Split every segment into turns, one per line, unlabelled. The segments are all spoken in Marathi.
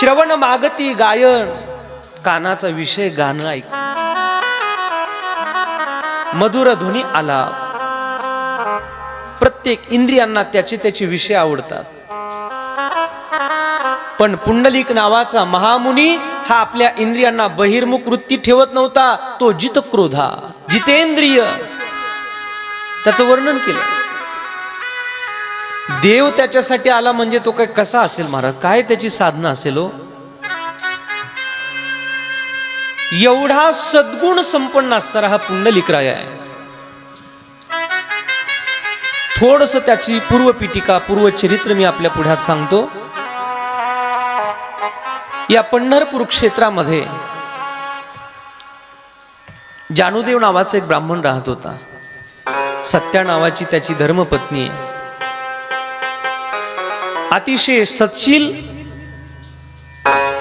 श्रवण मागती गायन कानाचा विषय गाणं ऐक. मधुर ध्वनी आला. प्रत्येक इंद्रियांना त्याचे त्याचे विषय आवडतात. पण पुंडलिक नावाचा महामुनी हा आपल्या इंद्रियांना बहिर्मुख वृत्ती ठेवत नव्हता तो जित क्रोधा जितेंद्रिय. त्याचं वर्णन केलं. देव त्याच्यासाठी आला म्हणजे तो काय कसा असेल महाराज? काय त्याची साधना असेल हो? एवढा सद्गुण संपन्न असणारा हा पुंडलिकराय आहे. थोडस त्याची पूर्वपीठिका पूर्वचरित्र मी आपल्या पुढ्यात सांगतो. या पंढरपूर क्षेत्रामध्ये जानूदेव नावाचा एक ब्राह्मण राहत होता. सत्या नावाची त्याची धर्मपत्नी आहे. अतिशय सत्शील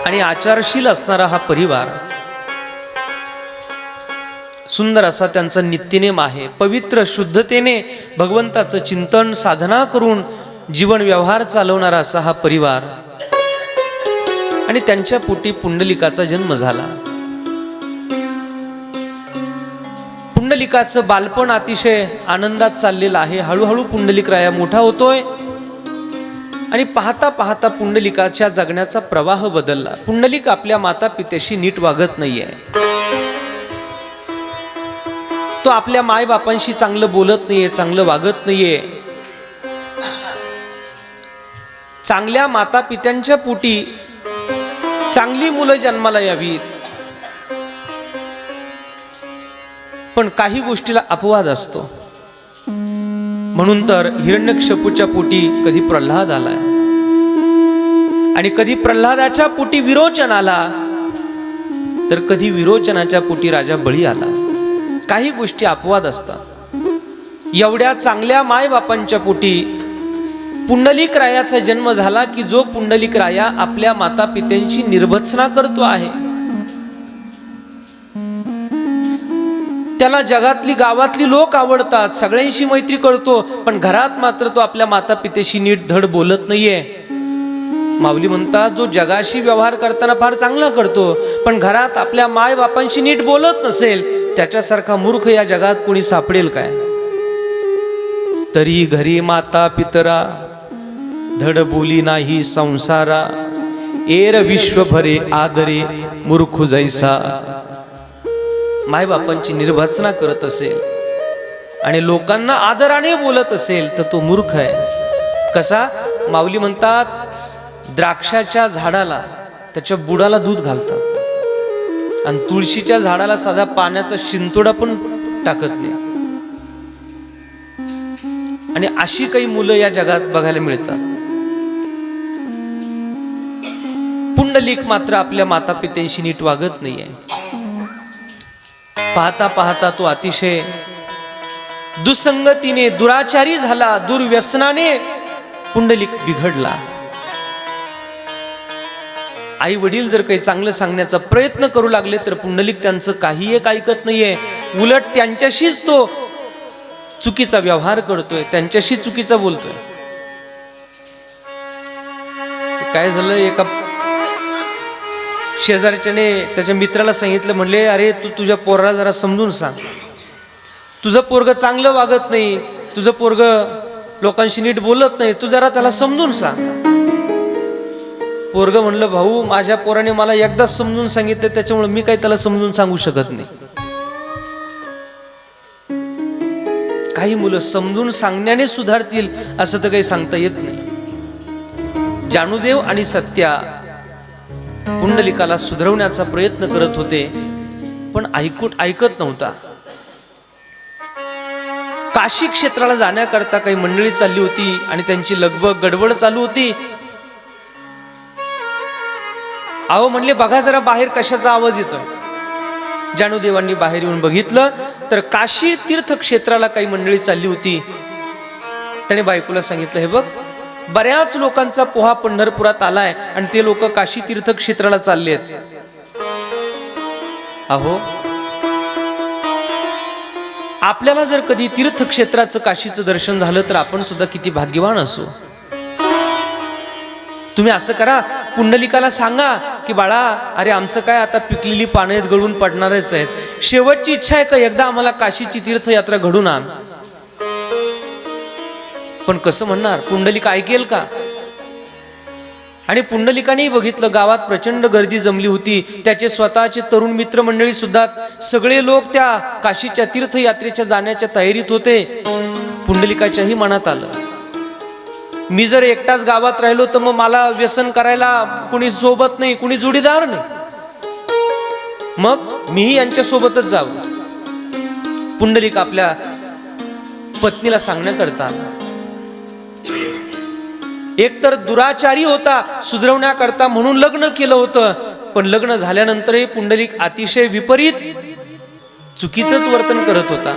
आणि आचारशील असणारा हा परिवार सुंदर असा त्यांचा नित्यनेम आहे. पवित्र शुद्धतेने भगवंताचं चिंतन साधना करून जीवन व्यवहार चालवणारा असा हा परिवार. आणि त्यांच्या पोटी पुंडलिकाचा जन्म झाला. पुंडलिकाचं बालपण अतिशय आनंदात चाललेलं आहे. हळूहळू पुंडलिक राया मोठा होतोय. आणि पाहता पाहता पुंडलिकाच्या जगण्याचा प्रवाह बदलला. पुंडलिक आपल्या माता पित्याशी नीट वागत नाहीये. तो आपल्या मायबापांशी चांगलं बोलत नाहीये चांगलं वागत नाहीये. चांगल्या माता पित्यांच्या पोटी चांगली मुलं जन्माला यावीत. पण काही गोष्टीला अपवाद असतो. म्हणून तर हिरण्यक्षपूच्या पोटी कधी प्रल्हाद आलाय आणि कधी प्रल्हादाच्या पोटी विरोचन आला तर कधी विरोचनाच्या पोटी राजा बळी आला काही गोष्टी अपवाद असतात. एवढ्या चांगल्या मायबापांच्या पोटी पुंडलिक रायाचा जन्म झाला की जो पुंडलिक राया आपल्या माता पित्यांची निर्भत्सना करतो आहे त्याला जगातली गावातली लोक आवडतात. सगळ्यांशी मैत्री करतो पण घरात मात्र तो आपल्या माता पितेशी नीट धड बोलत नाहीये. माऊली म्हणतात जो जगाशी व्यवहार करताना फार चांगला करतो पण घरात आपल्या माय बापांशी नीट बोलत नसेल त्याच्यासारखा मूर्ख या जगात कोणी सापडेल काय? तरी घरी माता पितरा धड बोली नाही संसारा एर विश्वभरे आदरे मूर्ख जैसा मायबापांची निर्भत्सना करत असेल आणि लोकांना आदराने बोलत असेल तर तो मूर्ख आहे. कसा? माऊली म्हणतात द्राक्षाच्या झाडाला त्याच्या बुडाला दूध घालतात. आणि तुळशीच्या झाडाला साधा पाण्याचा शिंतोडा पण टाकत नाही. आणि अशी काही मुलं या जगात बघायला मिळतात. पुंडलिक मात्र आपल्या माता पित्यांशी नीट वागत नाहीये. पाहता पाहता तो अतिशय दुसंगतीने दुराचारी झाला दुर्व्यसनाने पुंडलिक बिघडला. आई वडील जर काही चांगलं सांगण्याचा प्रयत्न करू लागले तर पुंडलिक त्यांचं काही एक ऐकत नाहीये. उलट त्यांच्याशीच तो चुकीचा व्यवहार करतोय त्यांच्याशी चुकीचा बोलतोय. काय झालं एका शेजारच्याने त्याच्या मित्राला सांगितलं म्हणले अरे तू तुझ्या पोराला जरा समजून सांग. तुझं पोरग चांगलं वागत नाही तुझं पोरग लोकांशी नीट बोलत नाही तू जरा त्याला समजून सांग. पोरग म्हणलं भाऊ माझ्या पोराने मला एकदाच समजून सांगितलं त्याच्यामुळे मी काही त्याला समजून सांगू शकत नाही. काही मुलं समजून सांगण्याने सुधारतील असं तर काही सांगता येत नाही. जानूदेव आणि सत्या पुंडलिकाला सुधरवण्याचा प्रयत्न करत होते पण ऐकूट ऐकत नव्हता. काशी क्षेत्राला जाण्याकरता काही मंडळी चालली होती आणि त्यांची लगबग गडबड चालू होती. अहो म्हणले बघा जरा बाहेर कशाचा आवाज येतोय. जाणूदेवांनी बाहेर येऊन बघितलं तर काशी तीर्थ क्षेत्राला काही मंडळी चालली होती. त्याने बायकोला सांगितलं हे बघ बऱ्याच लोकांचा पोहा पंढरपुरात आलाय आणि ते लोक काशी तीर्थ क्षेत्राला चालले आहेत. अहो आपल्याला जर कधी तीर्थक्षेत्राचं काशीचं दर्शन झालं तर आपण सुद्धा किती भाग्यवान असू? तुम्ही असं करा पुंडलिकाला सांगा की बाळा अरे आमचं काय आता पिकलेली पाण्यात गळून पडणारच आहेत. शेवटची इच्छा आहे का एकदा आम्हाला काशीची तीर्थयात्रा घडून आण? पण कसं म्हणणार? पुंडलिक ऐकेल का? आणि पुंडलिकानेही बघितलं गावात प्रचंड गर्दी जमली होती. त्याचे स्वतःचे तरुण मित्रमंडळी सुद्धा सगळे लोक त्या काशीच्या तीर्थयात्रेच्या जाण्याच्या तयारीत होते. पुंडलिकाच्याही मनात आलं. मी जर एकटाच गावात राहिलो तर मग मला व्यसन करायला कुणी सोबत नाही कुणी जोडीदार नाही. मग मीही यांच्या सोबतच जावं. पुंडलिक आपल्या पत्नीला सांगण्याकरता आला. एकतर दुराचारी होता सुधरवण्याकरता म्हणून लग्न केलं होतं पण लग्न झाल्यानंतरही पुंडलिक अतिशय विपरीत चुकीचंच वर्तन करत होता.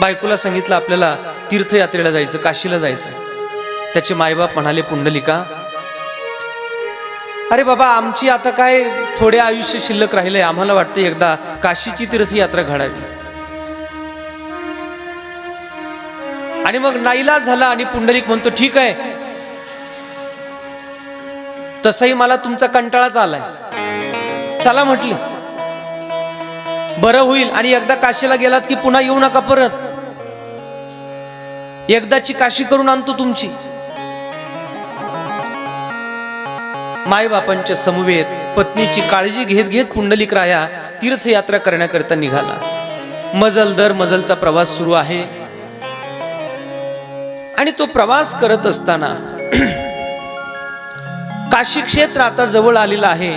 बायकोला सांगितलं आपल्याला तीर्थयात्रेला जायचं काशीला जायचं त्याचे मायबाप म्हणाले पुंडलिका अरे बाबा आमची आता काय थोडे आयुष्य शिल्लक राहिलंय आम्हाला वाटतं एकदा काशीची तीर्थयात्रा घडावी. आणि मग नाईलाज झाला आणि पुंडलिक म्हणतो ठीक आहे. तसंही मला तुमचा कंटाळाच आलाय चला म्हटले. बरं होईल. आणि एकदा काशीला गेलात की पुन्हा येऊ नका परत. एकदाची काशी करून आणतो तुमची. मायबापांच्या समवेत पत्नीची काळजी घेत घेत पुंडलिक राया तीर्थयात्रा करण्याकरिता निघाला. मजल दर मजलचा प्रवास सुरू आहे. आणि तो प्रवास करत असताना काशी क्षेत्र आता जवळ आलेलं आहे.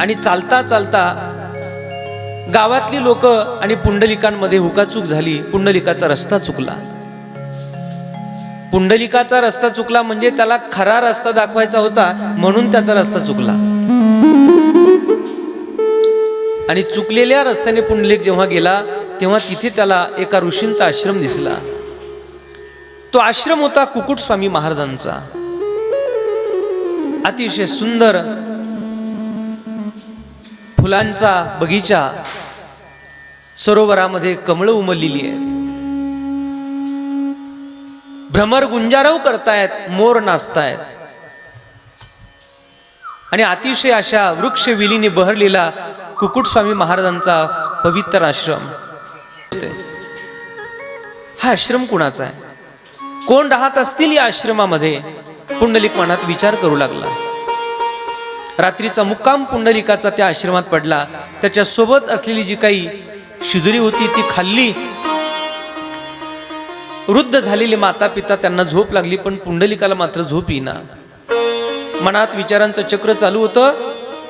आणि चालता चालता गावातली लोक आणि पुंडलिकांमध्ये हुकाचूक झाली. पुंडलिकाचा रस्ता चुकला. पुंडलिकाचा रस्ता चुकला म्हणजे त्याला खरा रस्ता दाखवायचा होता म्हणून त्याचा रस्ता चुकला. आणि चुकलेल्या रस्त्याने पुंडलिक जेव्हा गेला तेव्हा तिथे त्याला एका ऋषींचा आश्रम दिसला. तो आश्रम होता कुकुट स्वामी महाराजांचा. अतिशय सुंदर फुलांचा बगीचा सरोवरामध्ये कमळ उमललेली आहे भ्रमर गुंजारव करतायत मोर नाचतायत. आणि अतिशय अशा वृक्ष विलीने बहरलेला कुकुट स्वामी महाराजांचा पवित्र आश्रम. हा आश्रम कुणाचा आहे? कोण राहत असतील या आश्रमामध्ये? पुंडलिक मनात विचार करू लागला. रात्रीचा मुक्काम पुंडलिकाचा त्या आश्रमात पडला. त्याच्या सोबत असलेली जी काही शिदुरी होती ती खाल्ली. वृद्ध झालेले माता पिता त्यांना झोप लागली पण पुंडलिकाला मात्र झोप येईना. मनात विचारांचं चक्र चालू होतं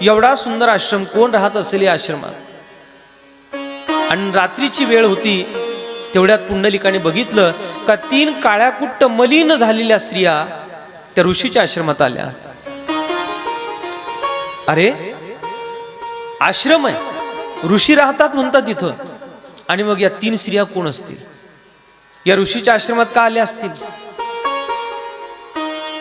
एवढा सुंदर आश्रम कोण राहत असेल या आश्रमात? आणि रात्रीची वेळ होती तेवढ्यात पुंडलिकाने बघितलं का तीन काळ्या कुट्ट मलिन झालेल्या स्त्रिया त्या ऋषीच्या आश्रमात आल्या. अरे आश्रम आहे. ऋषी राहतात म्हणतात तिथं. आणि मग या तीन स्त्रिया कोण असतील? या ऋषीच्या आश्रमात का आल्या असतील?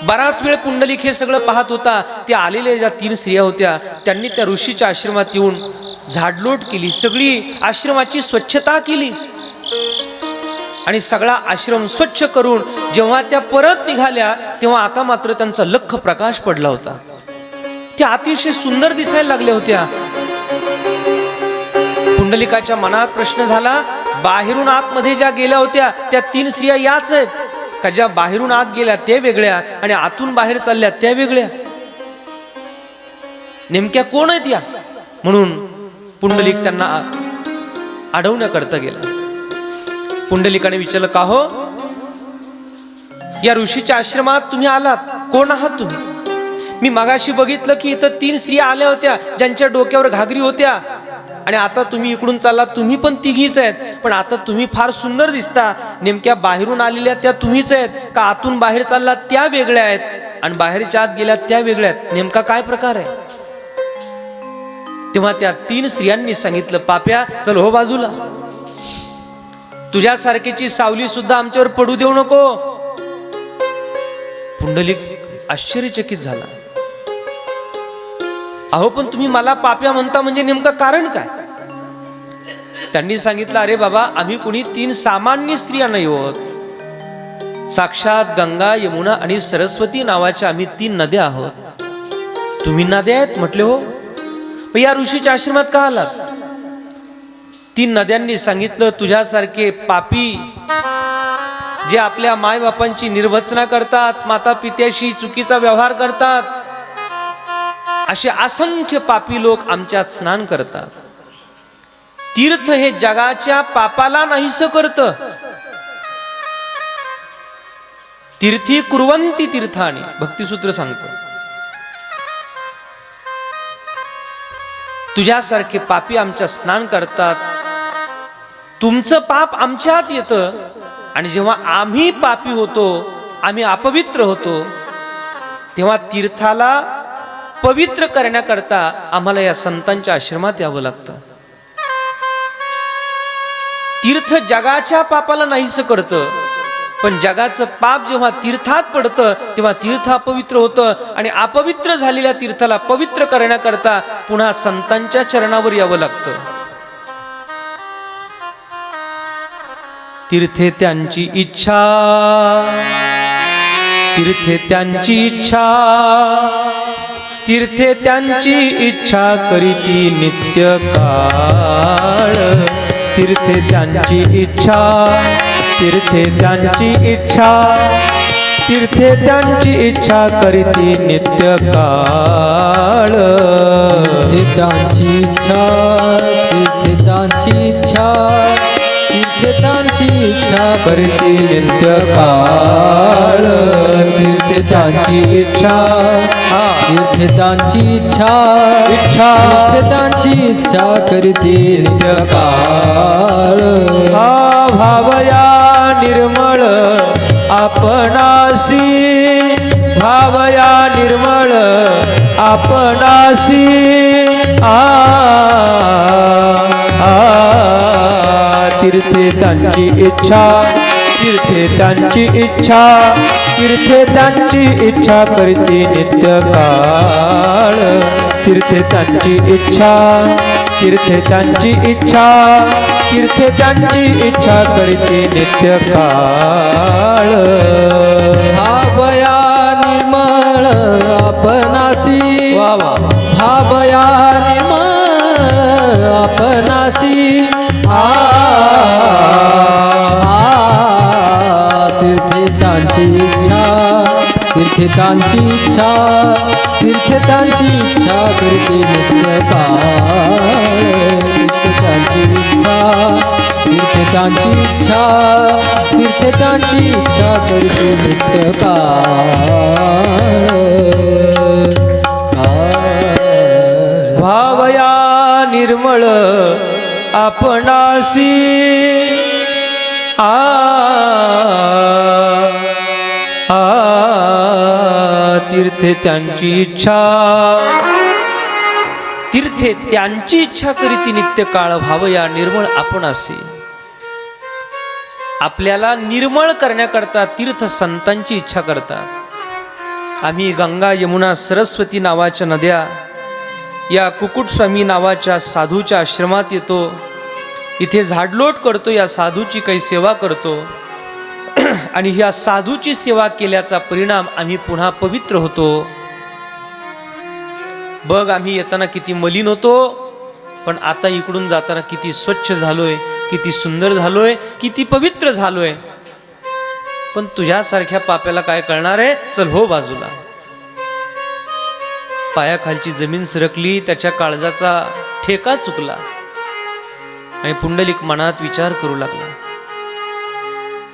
बराच वेळ पुंडलिक हे सगळं पाहत होता. त्या आलेल्या ज्या तीन स्त्रिया होत्या त्यांनी त्या ऋषीच्या आश्रमात येऊन झाडलोट केली. सगळी आश्रमाची स्वच्छता केली. आणि सगळा आश्रम स्वच्छ करून जेव्हा त्या परत निघाल्या तेव्हा आता मात्र त्यांचा लख प्रकाश पडला होता. त्या अतिशय सुंदर दिसायला लागल्या होत्या. पुंडलिकाच्या मनात प्रश्न झाला बाहेरून आतमध्ये ज्या गेल्या होत्या त्या तीन स्त्रिया याच आहेत. का ज्या बाहेरून आत गेल्या त्या वेगळ्या आणि आतून बाहेर चालल्या त्या वेगळ्या? नेमक्या कोण आहेत या? म्हणून पुंडलिक त्यांना अडवण्याकरता गेला. पुंडलिकाने विचारलं का हो? या ऋषीच्या आश्रमात तुम्ही आलात. कोण आहात तुम्ही? मी मगाशी बघितलं की इथं तीन स्त्रिया आल्या होत्या ज्यांच्या डोक्यावर घागरी होत्या. आणि आता तुम्ही इकडून चाललात तुम्ही पण तिघीच आहेत. पण आता तुम्ही फार सुंदर दिसता. नेमक्या बाहेरून आलेल्या त्या तुम्हीच आहेत. का आतून बाहेर चाललात त्या वेगळ्या आहेत. आणि बाहेरच्या आत गेल्या त्या वेगळ्या आहेत. नेमका काय प्रकार आहे? तेव्हा त्या तीन स्त्रियांनी सांगितलं पाप्या चल हो बाजूला. तुझ्यासारखीची सावली सुद्धा आमच्यावर पडू देऊ नको. पुंडलिक आश्चर्यचकित झाला. अहो पण तुम्ही मला पाप्या म्हणता म्हणजे नेमकं कारण काय? त्यांनी सांगितलं अरे बाबा आम्ही कुणी तीन सामान्य स्त्रिया नाही होत. साक्षात गंगा यमुना आणि सरस्वती नावाच्या आम्ही तीन नद्या आहोत. तुम्ही नद्या आहेत? म्हटले हो. मग या ऋषीच्या आश्रमात का आलात? तीन नद्यांनी सांगितलं तुझ्यासारखे पापी जे आपल्या मायबापांची निर्वचना करतात माता पित्याशी चुकीचा व्यवहार करतात असे असंख्य पापी लोक आमच्यात स्नान करतात. तीर्थ हे जगाच्या पापाला नाहीस करत. तीर्थी कुरवंती तीर्थाने भक्तिसूत्र सांगतो. तुझ्यासारखे पापी आमच्या स्नान करतात तुमचं पाप आमच्यात येतं. आणि जेव्हा आम्ही पापी होतो आम्ही अपवित्र होतो तेव्हा तीर्थाला पवित्र करण्याकरता आम्हाला या संतांच्या आश्रमात यावं लागतं. तीर्थ जगाच्या पापाला नाहीस करतं. पण जगाचं पाप जेव्हा तीर्थात पडतं तेव्हा तीर्थ अपवित्र होतं. आणि अपवित्र झालेल्या तीर्थाला पवित्र करण्याकरता पुन्हा संतांच्या चरणावर यावं लागतं. तीर्थे त्यांची इच्छा. तीर्थे त्यांची इच्छा. तीर्थे त्यांची इच्छा करीती नित्य काळ तीर्थे त्यांची इच्छा. तीर्थे त्यांची इच्छा. तीर्थे त्यांची इच्छा करीती नित्य काळ
तीर्थांची इच्छा तीर्थांची इच्छा. तीर्थांची इच्छा करते नित्य काळ. तीर्थांची इच्छा तीर्थांची इच्छा
इच्छा.
तीर्थांची इच्छा करते नित्य काळ.
हा भावया निर्मळ आपणासी भावया निर्मळ आपणासी आ आ, तीर्थे त्यांची इच्छा तीर्थे त्यांची इच्छा तीर्थे त्यांची इच्छा करते नित्य काळ तीर्थे त्यांची इच्छा तीर्थे त्यांची इच्छा तीर्थे त्यांची इच्छा करते नित्य काळ
भावया निर्मळ आपणासी
वा वा
भावया निर्मळ आपणासी आ आ, इच्छा तीर्थांची इच्छा तीर्थांची इच्छा करते नित्य काळ इच्छा तीर्थांची इच्छा तीर्थांची इच्छा करते नित्य
निर्मळ आपणासी आ आ तीर्थे त्यांची इच्छा. तीर्थे त्यांची इच्छा करीती नित्य काळ भावया निर्मळ आपणासी आपल्याला निर्मळ करण्याकरता तीर्थ संतांची इच्छा करतात. आम्ही गंगा यमुना सरस्वती नावाच्या नद्या या कुकुटस्वामी नावाच्या साधूच्या आश्रमात येतो. इथे झाडलोट करतो या साधूची काही सेवा करतो. आणि ह्या साधूची सेवा केल्याचा परिणाम आम्ही पुन्हा पवित्र होतो. बघ आम्ही येताना किती मलिन होतो पण आता इकडून जाताना किती स्वच्छ झालोय किती सुंदर झालोय किती पवित्र झालोय. पण तुझ्यासारख्या पाप्याला काय कळणार आहे? चल हो बाजूला. पायाखालची जमीन सरकली त्याच्या काळजाचा ठेका चुकला आणि पुंडलिक मनात विचार करू लागला.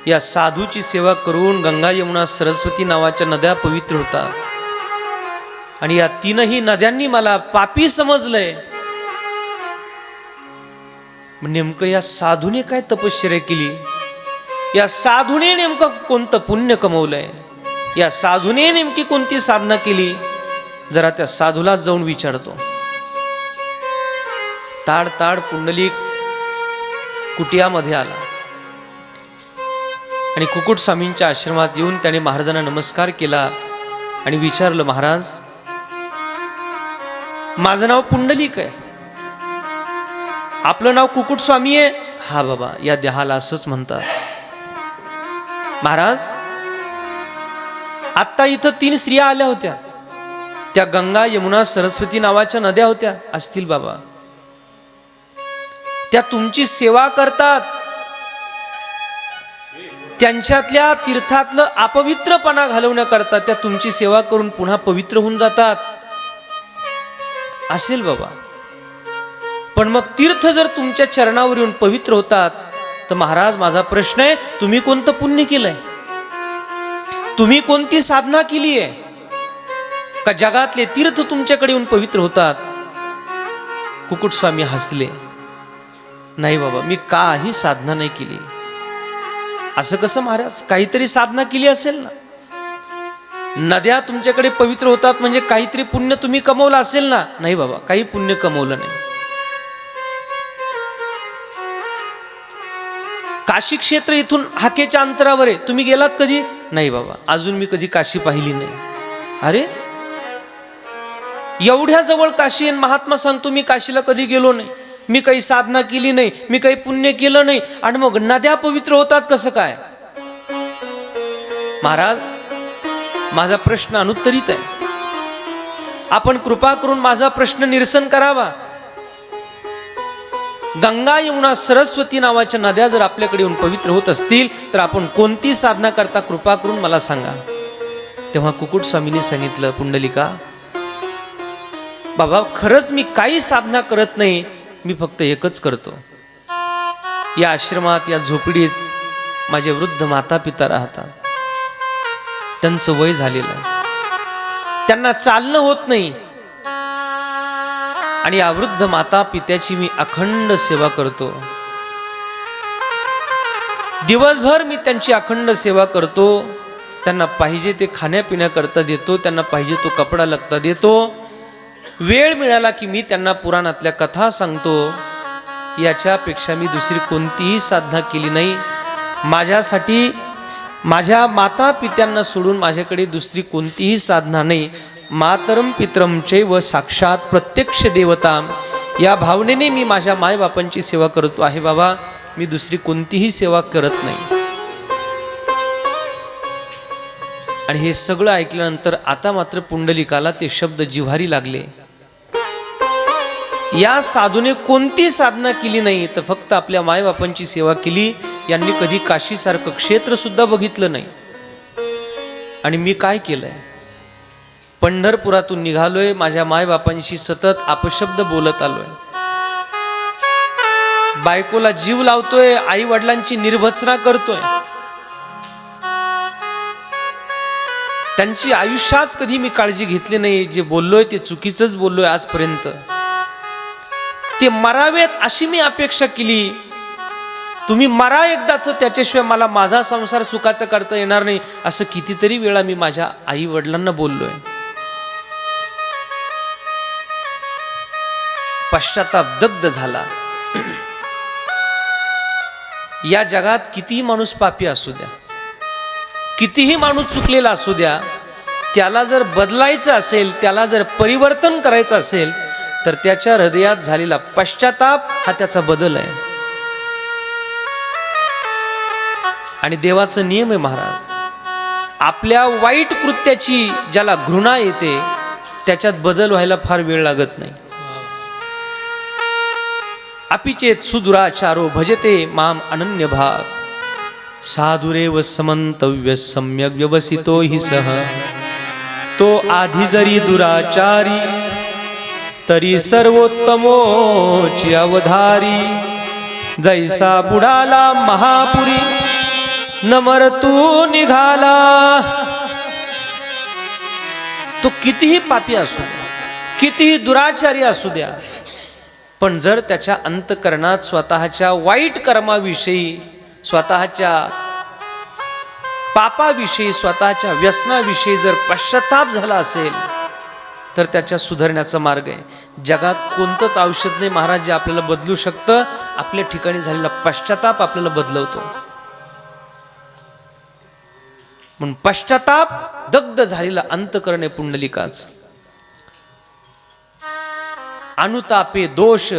या साधूची सेवा करून गंगा यमुना सरस्वती नावाच्या नद्या पवित्र होतात आणि या तीनही नद्यांनी मला पापी समजलंय. नेमकं या साधूने काय तपश्चर्या केली? या साधूने नेमकं कोणतं पुण्य कमवलंय? या साधूने नेमकी कोणती साधना केली? जरा त्या साधूला जाऊन विचारतो. ताड ताड पुंडलिक कुटियामध्ये आला. आणि कुकुट स्वामींच्या आश्रमात येऊन त्याने महाराजांना नमस्कार केला आणि विचारलं महाराज माझं नाव पुंडलिक आहे. आपलं नाव कुकुट स्वामी आहे. हा बाबा या देहाला असंच म्हणतात. महाराज आत्ता इथं तीन स्त्रिया आल्या होत्या. त्या गंगा यमुना सरस्वती नावाच्या नद्या होत्या असतील बाबा. त्या तुमची सेवा करतात. त्यांच्यातल्या तीर्थातलं अपवित्रपणा घालवण्याकरता त्या तुमची सेवा करून पुन्हा पवित्र होऊन जातात. असेल बाबा. पण मग तीर्थ जर तुमच्या चरणावर येऊन पवित्र होतात तर महाराज माझा प्रश्न आहे तुम्ही कोणतं पुण्य केलंय? तुम्ही कोणती साधना केली आहे का जगातले तीर्थ तुमच्याकडे येऊन पवित्र होतात? कुकुट स्वामी हसले. नाही बाबा मी काही साधना नाही केली. असं कसं महाराज? काहीतरी साधना केली असेल ना? नद्या तुमच्याकडे पवित्र होतात म्हणजे काहीतरी पुण्य तुम्ही कमवलं असेल ना? नाही बाबा काही पुण्य कमवलं नाही. काशी क्षेत्र इथून हाकेच्या अंतरावर आहे. तुम्ही गेलात कधी? नाही बाबा अजून मी कधी काशी पाहिली नाही. अरे एवढ्या जवळ काशी महात्मा सांगतो मी काशीला कधी गेलो नाही? मी काही साधना केली नाही मी काही पुण्य केलं नाही आणि मग नद्या पवित्र होतात कसं काय? महाराज माझा प्रश्न अनुत्तरित आहे. आपण कृपा करून माझा प्रश्न निरसन करावा. गंगा यमुना सरस्वती नावाच्या नद्या जर आपल्याकडे येऊन पवित्र होत असतील तर आपण कोणती साधना करता कृपा करून मला सांगा. तेव्हा कुकुट स्वामींनी सांगितलं पुंडलिका बाबा खरंच मी काही साधना करत नाही मी फक्त एकच करतो. या आश्रमात या झोपडीत माझे वृद्ध माता पिता राहतात. त्यांचं वय झालेलं. त्यांना चालणं होत नाही. आणि या वृद्ध माता पित्याची मी अखंड सेवा करतो. दिवसभर मी त्यांची अखंड सेवा करतो. त्यांना पाहिजे ते खाण्यापिण्याकरता देतो त्यांना पाहिजे तो कपडा लगता देतो. वेळ मिळाला की मी त्यांना पुराणातल्या कथा सांगतो. याच्यापेक्षा मी दुसरी कोणतीही साधना केली नाही. माझ्यासाठी माझ्या माता पित्यांना सोडून माझ्याकडे दुसरी कोणतीही साधना नाही. मातरम पितरम व साक्षात प्रत्यक्ष देवता. या भावनेने मी माझ्या मायबापांची सेवा करतो आहे बाबा. मी दुसरी कोणतीही सेवा करत नाही. आणि हे सगळं ऐकल्यानंतर आता मात्र पुंडलिकाला ते शब्द जिव्हारी लागले. या साधूने कोणती साधना केली नाही तर फक्त आपल्या मायबापांची सेवा केली यांनी कधी काशीसारखं क्षेत्र सुद्धा बघितलं नाही. आणि मी काय केलंय? पंढरपुरातून निघालोय माझ्या मायबापांशी सतत अपशब्द बोलत आलोय. बायकोला जीव लावतोय आई वडिलांची निर्भचना करतोय. त्यांची आयुष्यात कधी मी काळजी घेतली नाही जे बोललोय ते चुकीचंच बोललोय आजपर्यंत. ते मरावेत अशी मी अपेक्षा केली. तुम्ही मरा एकदाच त्याच्याशिवाय मला माझा संसार सुखाचा करता येणार नाही असं कितीतरी वेळा मी माझ्या आई वडिलांना बोललोय. पश्चाताप दग्ध झाला. या जगात कितीही माणूस पापी असू द्या कितीही माणूस चुकलेला असू द्या त्याला जर बदलायचं असेल त्याला जर परिवर्तन करायचं असेल तर त्याच्या हृदयात झालेला पश्चाताप हा त्याचा बदल आहे. आणि देवाचा नियम आहे महाराज आपल्या वाईट कृत्याची ज्याला घृणा येते त्याच्यात बदल व्हायला फार वेळ लागत नाही. अपिचेत सुदुराचारो भजते माम अनन्य भाग साधुरेव समंतव्य सम्यक व्यवसितो हि सह तो आधी जरी दुराचारी तरी सर्वोत्तमोची अवधारी. जैसा बुडाला महापुरी नमर तू निघाला. तो कितीही पापी असू द्या कितीही दुराचारी असू द्या पण जर त्याच्या अंतकरणात स्वतःच्या वाईट कर्माविषयी स्वतःच्या पापाविषयी स्वतःच्या व्यसनाविषयी जर पश्चाताप झाला असेल तर त्याच्या सुधारण्याचा मार्ग आहे. जगात कोणतंच औषध नाही महाराज जे आपल्याला बदलू शकतं. आपल्या ठिकाणी झालेला पश्चाताप आपल्याला बदलवतो. म्हणून पश्चाताप दग्ध झालेला अंतकरण आहे पुंडलिकाच. अनुतापे दोष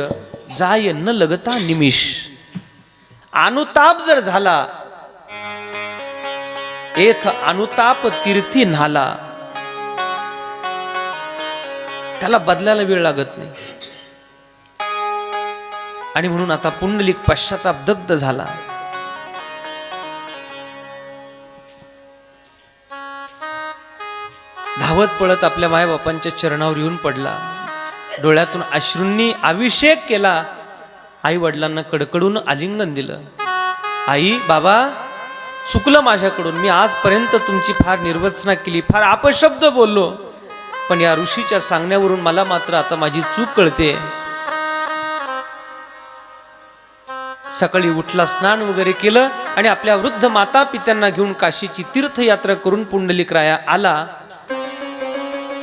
जाय न लगता निमिष. अनुताप जर झाला एथ अनुताप तीर्थी न्हाला. त्याला बदलायला वेळ लागत नाही. आणि म्हणून आता पुंडलिक पश्चाताप दग्ध झाला. धावत पळत आपल्या मायबापांच्या चरणावर येऊन पडला. डोळ्यातून अश्रूंनी अभिषेक केला. आई वडिलांना कडकडून आलिंगन दिलं. आई बाबा चुकलं माझ्याकडून. मी आजपर्यंत तुमची फार निर्वचना केली फार अपशब्द बोललो. पण या ऋषीच्या सांगण्यावरून मला मात्र आता माझी चूक कळते. सकाळी उठला स्नान वगैरे केलं आणि आपल्या वृद्ध माता पित्यांना घेऊन काशीची तीर्थयात्रा करून पुंडलिक राया आला.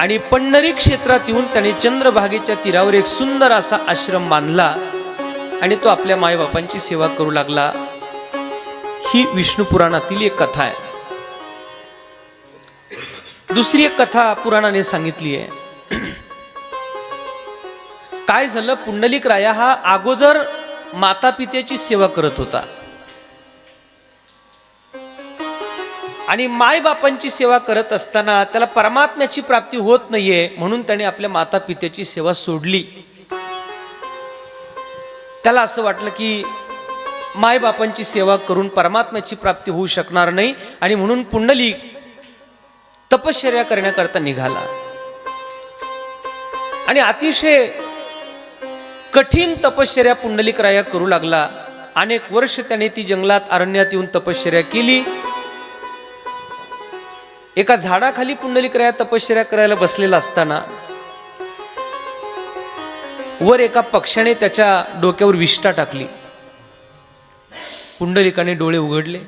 आणि पंढरी क्षेत्रात येऊन त्याने चंद्रभागेच्या तीरावर एक सुंदर असा आश्रम बांधला आणि तो आपल्या मायबापांची सेवा करू लागला. ही विष्णू पुराणातील एक कथा आहे. दुसरी एक कथा पुराणाने सांगितली आहे. काय झालं? पुंडलिक राया हा अगोदर माता पित्याची सेवा करत होता. आणि मायबापांची सेवा करत असताना त्याला परमात्म्याची प्राप्ती होत नाहीये म्हणून त्याने आपल्या माता पित्याची सेवा सोडली. त्याला असं वाटलं की मायबापांची सेवा करून परमात्म्याची प्राप्ती होऊ शकणार नाही आणि म्हणून पुंडलिक तपश्चर्या करण्याकरता निघाला. आणि अतिशय कठीण तपश्चर्या पुंडलिक राया करू लागला. अनेक वर्ष त्याने ती जंगलात अरण्यात येऊन तपश्चर्या केली. एका झाडाखाली पुंडलिक राया तपश्चर्या करायला बसलेला असताना वर एका पक्षाने त्याच्या डोक्यावर विष्ठा टाकली. पुंडलिकाने डोळे उघडले.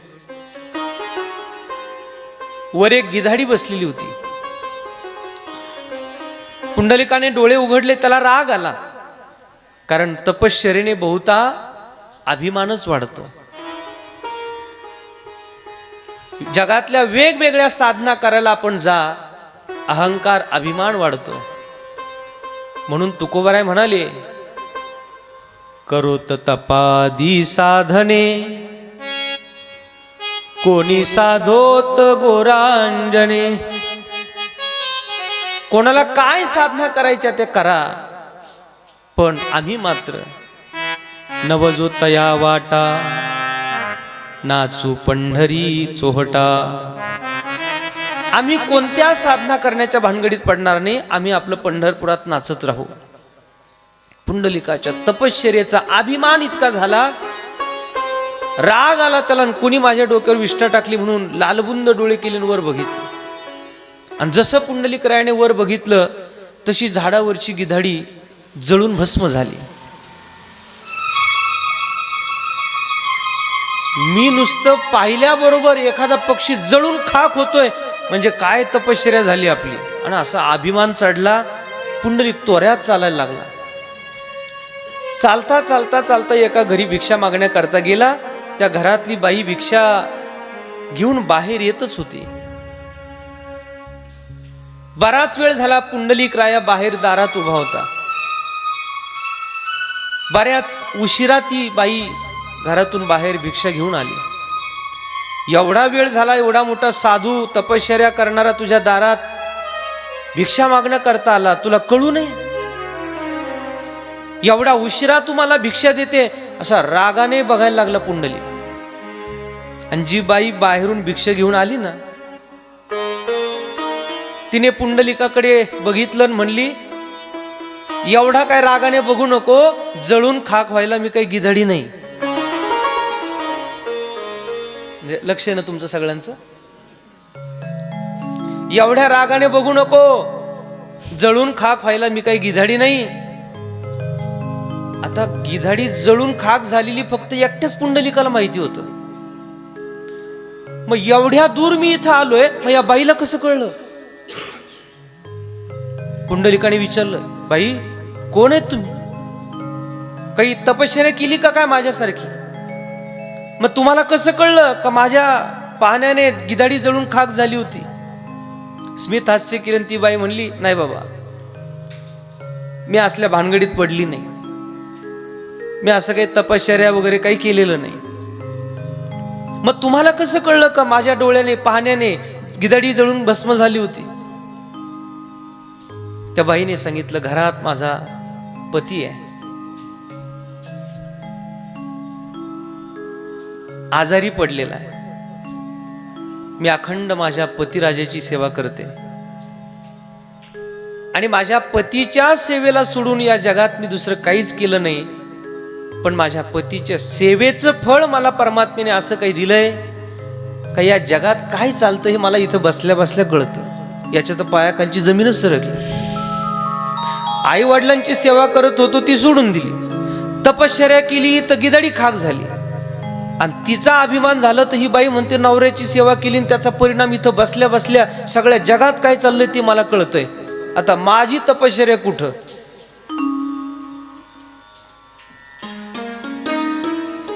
वर एक गिधाडी बसलेली होती. पुंडलिकाने डोळे उघडले त्याला राग आला. कारण तपश्चर्येने बहुता अभिमानच वाढतो. जगातल्या वेगवेगळ्या साधना करायला आपण जा अहंकार अभिमान वाढतो. म्हणून तुकोबाराय म्हणाले करोत तपादी साधने कोणी साधोत गोरांजने? कोणाला काय साधना करायच्या ते करा. पण आम्ही मात्र नवजो तया वाटा नाचू पंढरी चोहटा. आम्ही कोणत्या साधना करण्याच्या भानगडीत पडणार नाही आम्ही आपलं पंढरपुरात नाचत राहू. पुंडलिकाच्या तपश्चर्याचा अभिमान इतका झाला राग आला त्याला कुणी माझ्या डोक्यावर विष्ठा टाकली म्हणून लालबुंद डोळे केले वर बघितलं. आणि जसं पुंडलिक रायाने वर बघितलं तशी झाडावरची गिधाडी जळून भस्म झाली. मी नुसतं पाहिल्याबरोबर एखादा पक्षी जळून खाक होतोय म्हणजे काय तपश्चर्या झाली आपली? आणि असा अभिमान चढला पुंडलिक तोऱ्यात चालायला लागला. चालता चालता चालता एका घरी भिक्षा मागण्याकरता गेला. त्या घरातली बाई भिक्षा घेऊन बाहेर येतच होती. बराच वेळ झाला पुंडलिक राया बाहेर दारात उभा होता. बऱ्याच उशिरा ती बाई घरातून बाहेर भिक्षा घेऊन आली. एवढा वेळ झाला एवढा मोठा साधू तपश्चर्या करणारा तुझ्या दारात भिक्षा मागणं करता आला तुला कळू नये? एवढा उशिरा तुम्हाला भिक्षा देते असा रागाने बघायला लागला पुंडली. आणि जी बाई बाहेरून भिक्षा घेऊन आली ना तिने पुंडलिकाकडे बघितलं आणि म्हणली एवढा काय रागाने बघू नको जळून खाक व्हायला मी काही गिधडी नाही. म्हणजे लक्ष आहे ना तुमचं सगळ्यांचं? एवढ्या रागाने बघू नको जळून खाक व्हायला मी काही गिधाडी नाही. आता गिधाडी जळून खाक झालेली फक्त एकट्याच पुंडलिकाला माहिती होतं. मग एवढ्या दूर मी इथं आलोय मग या बाईला कसं कळलं? पुंडलिकाने विचारलं बाई कोण आहेत तुम्ही? काही तपश्चर्या केली का काय माझ्यासारखी? मग तुम्हाला कसं कळलं का माझ्या पाहण्याने गिधाडी जळून खाक झाली होती? स्मित हास्य किरण ती बाई म्हणली नाही बाबा मी असल्या भानगडीत पडली नाही. मी असं काही तपश्चर्या वगैरे काही केलेलं नाही. मग तुम्हाला कसं कळलं का माझ्या डोळ्याने पाहण्याने गिदाडी जळून भस्म झाली होती? त्या बाईने सांगितलं घरात माझा पती आहे. आजारी पडलेला आहे. मी अखंड माझ्या पतिराजाची सेवा करते. आणि माझ्या पतीच्या सेवेला सोडून या जगात मी दुसरं काहीच केलं नाही. पण माझ्या पतीच्या सेवेचं फळ मला परमात्म्याने असं काही दिलंय का या जगात काय चालतं हे मला इथं बसल्या बसल्या कळतं. याच्या तर पायाखालची जमीनच सरकली. आई वडिलांची सेवा करत होतो ती सोडून दिली. तपश्चर्या केली तर गिदाडी खाक झाली. आणि तिचा अभिमान झाला तर ही बाई म्हणते नवऱ्याची सेवा केली आणि त्याचा परिणाम इथं बसल्या बसल्या सगळ्या जगात काय चाललंय ते मला कळतंय. आता माझी तपश्चर्या कुठं?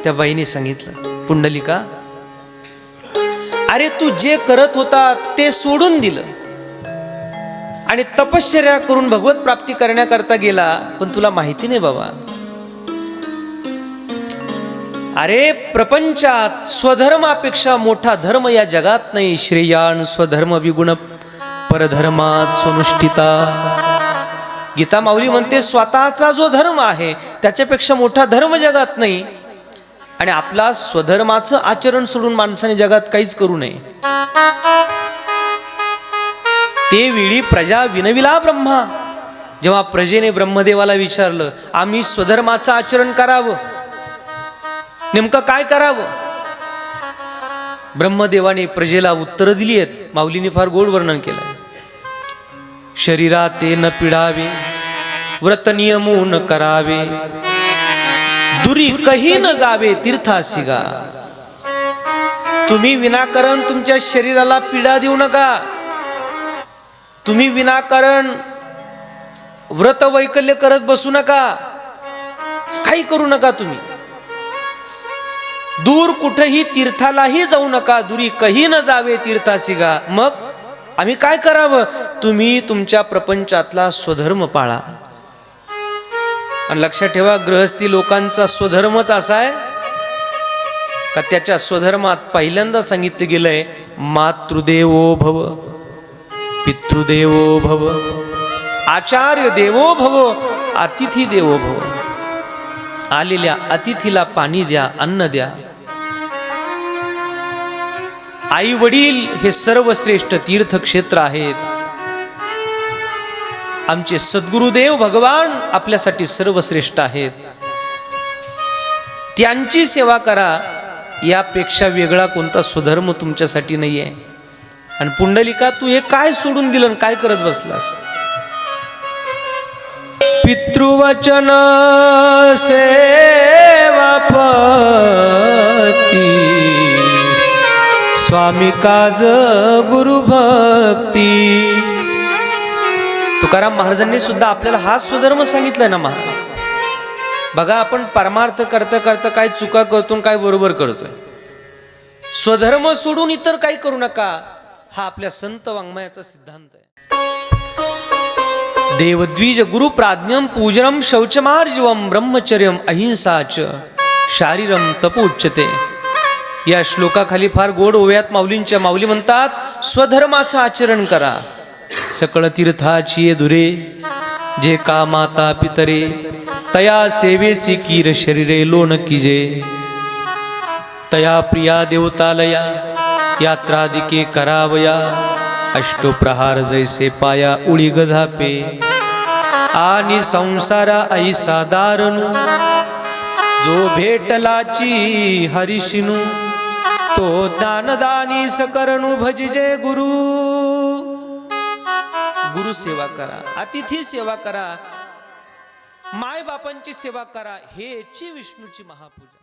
त्या बाईने सांगितलं पुंडलिका अरे तू जे करत होता ते सोडून दिलं. आणि तपश्चर्या करून भगवत प्राप्ती करण्याकरता गेला पण तुला माहिती नाही बाबा. अरे प्रपंचात स्वधर्मापेक्षा मोठा धर्म या जगात नाही श्रेयान स्वधर्म विगुण परधर्मात स्वनुष्ठिता. गीता माऊली म्हणते स्वतःचा जो धर्म आहे त्याच्यापेक्षा मोठा धर्म जगात नाही आणि आपला स्वधर्माचं आचरण सोडून माणसाने जगात काहीच करू नये. ते वेळी प्रजा विनविला ब्रह्मा. जेव्हा प्रजेने ब्रह्मदेवाला विचारलं आम्ही स्वधर्माचं आचरण करावं? नेमकं काय करावं? ब्रह्मदेवाने प्रजेला उत्तर दिली आहेत. माऊलीने फार गोड वर्णन केलं शरीरात ते न पिडावे व्रत नियमून करावे दुरी कही न जावे तीर्थासिगा. तुम्ही विनाकारण तुमच्या शरीराला पीडा देऊ नका. तुम्ही विनाकारण व्रत वैकल्य करत बसू नका. काही करू नका तुम्ही. दूर कुठेही तीर्थालाही जाऊ नका. दुरी कही न जावे तीर्थासिगा. मग आम्ही काय करावं? तुम्ही तुमच्या प्रपंचातला स्वधर्म पाळा. आणि लक्षात ठेवा गृहस्थी लोकांचा स्वधर्मच असा आहे का त्याच्या स्वधर्मात पहिल्यांदा सांगितलं गेलंय मातृदेवो भव पितृदेवो भव आचार्य देवो भव अतिथी देवो भव. आलेल्या अतिथीला पाणी द्या अन्न द्या. आई वडील हे सर्वश्रेष्ठ तीर्थक्षेत्र आहेत. आमचे सद्गुरुदेव भगवान आपल्यासाठी सर्वश्रेष्ठ आहेत. त्यांची सेवा करा यापेक्षा वेगळा कोणता सुधर्म तुमच्यासाठी नाही आहे आणि पुंडलिका तू हे काय सोडून दिलं आणि काय करत बसलास? पितृवचन सेवापती. स्वामी काज गुरुभक्ती तुकाराम महाराजांनी सुद्धा आपल्याला हा स्वधर्म सांगितलाय ना महाराज? बघा आपण परमार्थ करता करता काय चुका करतो काय बरोबर करतोय. स्वधर्म सोडून इतर काही करू नका हा आपल्या संत वाङ्मयाचा सिद्धांत आहे. देवद्विज गुरु प्राज्ञम पूजनम शौचमार्जवम ब्रह्मचर्यम अहिंसाच शारीरम तपोच्चते या श्लोकाखाली फार गोड ओव्यात माऊलींच्या माऊली म्हणतात स्वधर्माचं आचरण करा. सकळ तीर्थाची दुरे जे का माता पितरे तया सेवेसी कीर शरीरे लोण किजे. तया प्रिया देवतालया यात्रादिके करावया अष्टप्रहार जैसे पाया उळी गधापे. आणि संसारा ऐसा दारणू जो भेटलाची हरिशिनू तो दानदानी सकरणू भजिजे गुरु. गुरु सेवा करा अतिथी सेवा करा माय बापांची सेवा करा हेची विष्णूची महापूजा.